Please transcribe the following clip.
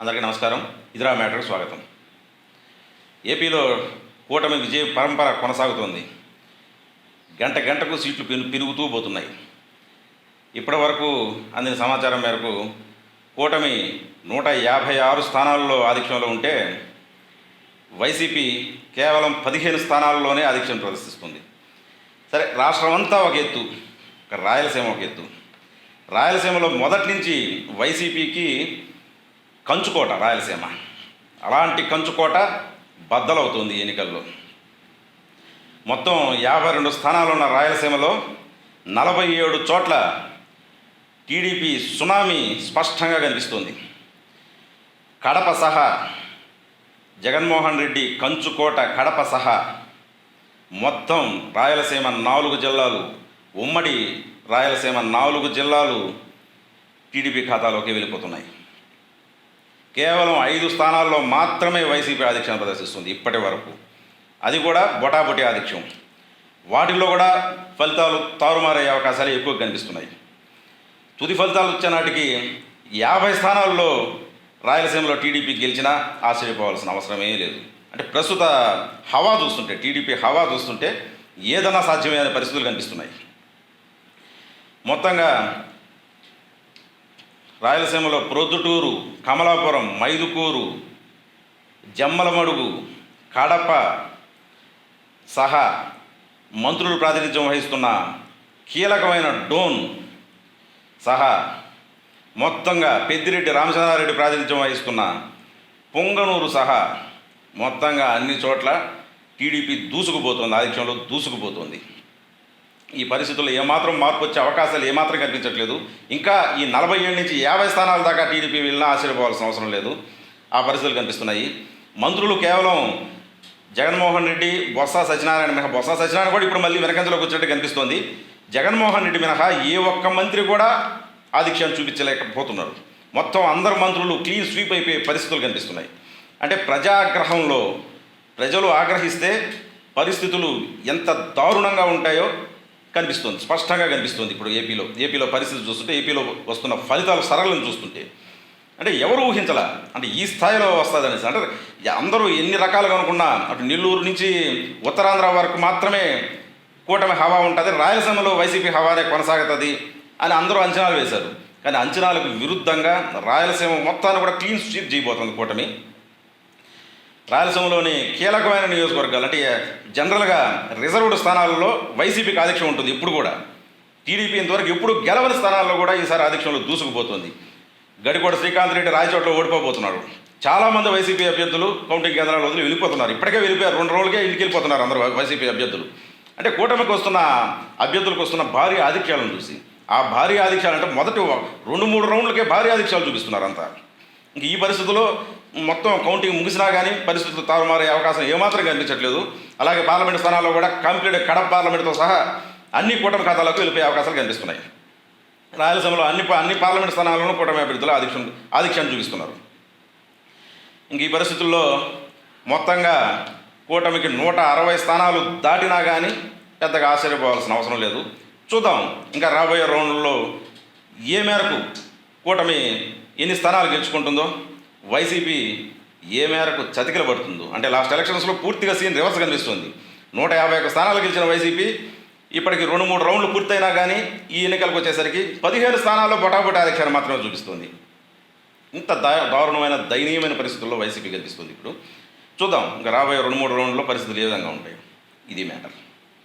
అందరికీ నమస్కారం. ఇదిరా మ్యాటర్కి స్వాగతం. ఏపీలో కూటమి విజయ పరంపర కొనసాగుతోంది. గంట గంటకు సీట్లు పెను పెరుగుతూ పోతున్నాయి. ఇప్పటి వరకు అందిన సమాచారం మేరకు కూటమి నూట యాభై ఆరు స్థానాల్లో ఆధిక్యంలో ఉంటే వైసీపీ కేవలం పదిహేను స్థానాల్లోనే ఆధిక్యం ప్రదర్శిస్తుంది. సరే రాష్ట్రం అంతా ఒక ఎత్తు ఒక రాయలసీమ ఒక ఎత్తు. రాయలసీమలో మొదటి నుంచి వైసీపీకి కంచుకోట రాయలసీమ. అలాంటి కంచుకోట బద్దలవుతుంది ఎన్నికల్లో. మొత్తం యాభై రెండు స్థానాలు ఉన్న రాయలసీమలో నలభై ఏడు చోట్ల టీడీపీ సునామీ స్పష్టంగా కనిపిస్తుంది. కడప సహా జగన్మోహన్ రెడ్డి కంచుకోట కడప సహా మొత్తం రాయలసీమ నాలుగు జిల్లాలు ఉమ్మడి రాయలసీమ నాలుగు జిల్లాలు టీడీపీ ఖాతాలోకి వెళ్ళిపోతున్నాయి. కేవలం ఐదు స్థానాల్లో మాత్రమే వైసీపీ ఆధిక్యం ప్రదర్శిస్తుంది ఇప్పటి వరకు. అది కూడా బొటాబొటి ఆధిక్యం. వాటిల్లో కూడా ఫలితాలు తారుమారయ్యే అవకాశాలు ఎక్కువ కనిపిస్తున్నాయి. తుది ఫలితాలు వచ్చే నాటికి యాభై స్థానాల్లో రాయలసీమలో టీడీపీ గెలిచినా ఆశ్చర్యపోవాల్సిన అవసరమే లేదు. అంటే ప్రస్తుత హవా చూస్తుంటే టీడీపీ హవా చూస్తుంటే ఏదన్నా సాధ్యమైన పరిస్థితులు కనిపిస్తున్నాయి. మొత్తంగా రాయలసీమలో ప్రొద్దుటూరు కమలాపురం మైదుకూరు జమ్మలమడుగు కడప సహా మంత్రులు ప్రాతినిధ్యం వహిస్తున్న కీలకమైన డోన్ సహా మొత్తంగా పెద్దిరెడ్డి రామచంద్రారెడ్డి ప్రాతినిధ్యం వహిస్తున్న పొంగనూరు సహా మొత్తంగా అన్ని చోట్ల టీడీపీ దూసుకుపోతుంది ఆధిక్యంలో దూసుకుపోతుంది. ఈ పరిస్థితుల్లో ఏమాత్రం మార్పు వచ్చే అవకాశాలు ఏమాత్రం కనిపించట్లేదు. ఇంకా ఈ నలభై ఏడు నుంచి యాభై స్థానాల దాకా టీడీపీ వెళ్ళినా ఆశ్చర్యపోవాల్సిన అవసరం లేదు. ఆ పరిస్థితులు కనిపిస్తున్నాయి. మంత్రులు కేవలం జగన్మోహన్ రెడ్డి బొత్స సత్యనారాయణ మినహా బొత్స సత్యనారాయణ కూడా ఇప్పుడు మళ్ళీ వెనకంజలోకి వచ్చినట్టు కనిపిస్తోంది. జగన్మోహన్ రెడ్డి మినహా ఏ ఒక్క మంత్రి కూడా ఆధిక్యాన్ని చూపించలేకపోతున్నారు. మొత్తం అందరు మంత్రులు క్లీన్ స్వీప్ అయిపోయే పరిస్థితులు కనిపిస్తున్నాయి. అంటే ప్రజాగ్రహంలో ప్రజలు ఆగ్రహిస్తే పరిస్థితులు ఎంత దారుణంగా ఉంటాయో కనిపిస్తుంది స్పష్టంగా కనిపిస్తుంది ఇప్పుడు ఏపీలో. ఏపీలో పరిస్థితి చూస్తుంటే ఏపీలో వస్తున్న ఫలితాలు సరళను చూస్తుంటే. అంటే ఎవరు ఊహించాల? అంటే ఈ స్థాయిలో వస్తుంది అనేసి అంటే అందరూ ఎన్ని రకాలుగా అనుకున్నా అటు నెల్లూరు నుంచి ఉత్తరాంధ్ర వరకు మాత్రమే కూటమి హవా ఉంటుంది రాయలసీమలో వైసీపీ హవానే కొనసాగుతుంది అని అందరూ అంచనాలు వేశారు. కానీ అంచనాలకు విరుద్ధంగా రాయలసీమ మొత్తాన్ని కూడా క్లీన్ స్వీప్ చేయబోతుంది కూటమి. రాయలసీమలోని కీలకమైన నియోజకవర్గాలు అంటే జనరల్గా రిజర్వ్డ్ స్థానాలలో వైసీపీకి ఆధిక్యం ఉంటుంది ఇప్పుడు కూడా. టీడీపీ ఇంతవరకు ఎప్పుడు గెలవని స్థానాల్లో కూడా ఈసారి ఆధిక్యంలో దూసుకుపోతుంది. గడికోట శ్రీకాంత్ రెడ్డి రాయచోట్లో ఓడిపోబోతున్నాడు చాలామంది వైసీపీ అభ్యర్థులు కౌంటింగ్ కేంద్రాలు వదిలి వెళ్ళిపోతున్నారు. ఇప్పటికే వెళ్ళిపోయారు. రెండు రోజులకే ఇంటికి వెళ్ళిపోతున్నారు అందరూ వైసీపీ అభ్యర్థులు. అంటే కూటమికి వస్తున్న అభ్యర్థులకు వస్తున్న భారీ ఆధిక్యాలను చూసి ఆ భారీ ఆధిక్యాలు అంటే మొదటి రెండు మూడు రౌండ్లకే భారీ ఆధిక్యాలు చూపిస్తున్నారు అంతా ఇంక ఈ పరిస్థితుల్లో మొత్తం కౌంటింగ్ ముగిసినా కానీ పరిస్థితులు తారుమారే అవకాశం ఏమాత్రం కనిపించట్లేదు. అలాగే పార్లమెంట్ స్థానాల్లో కూడా కంప్లీట్ కడప పార్లమెంట్తో సహా అన్ని కూటమి ఖాతాలకు వెళ్ళిపోయే అవకాశాలు కనిపిస్తున్నాయి. రాయలసీమలో అన్ని అన్ని పార్లమెంట్ స్థానాల్లోనూ కూటమి అభ్యర్థులు ఆధిక్యం ఆధిక్యాన్ని చూపిస్తున్నారు. ఇంక ఈ పరిస్థితుల్లో మొత్తంగా కూటమికి నూట అరవై స్థానాలు దాటినా కానీ పెద్దగా ఆశ్చర్యపోవాల్సిన అవసరం లేదు. చూద్దాం ఇంకా రాబోయే రౌండ్లో ఏ మేరకు కూటమి ఎన్ని స్థానాలు గెలుచుకుంటుందో. వైసీపీ ఏ మేరకు చతికిల పడుతుందో అంటే లాస్ట్ ఎలక్షన్స్లో పూర్తిగా సీన్ రివర్స్ కనిపిస్తుంది. నూట యాభై ఒక్క స్థానాలు గెలిచిన వైసీపీ ఇప్పటికి రెండు మూడు రౌండ్లు పూర్తయినా కానీ ఈ ఎన్నికలకు వచ్చేసరికి పదిహేను స్థానాల్లో బొటాబొటా ఆధిక్యాన్ని మాత్రమే చూపిస్తుంది. ఇంత దారుణమైన దయనీయమైన పరిస్థితుల్లో వైసీపీ కనిపిస్తుంది ఇప్పుడు. చూద్దాం ఇంకా రాబోయే రెండు మూడు రౌండ్లో పరిస్థితులు ఏ విధంగా ఉంటాయి? ఇది మ్యాటర్.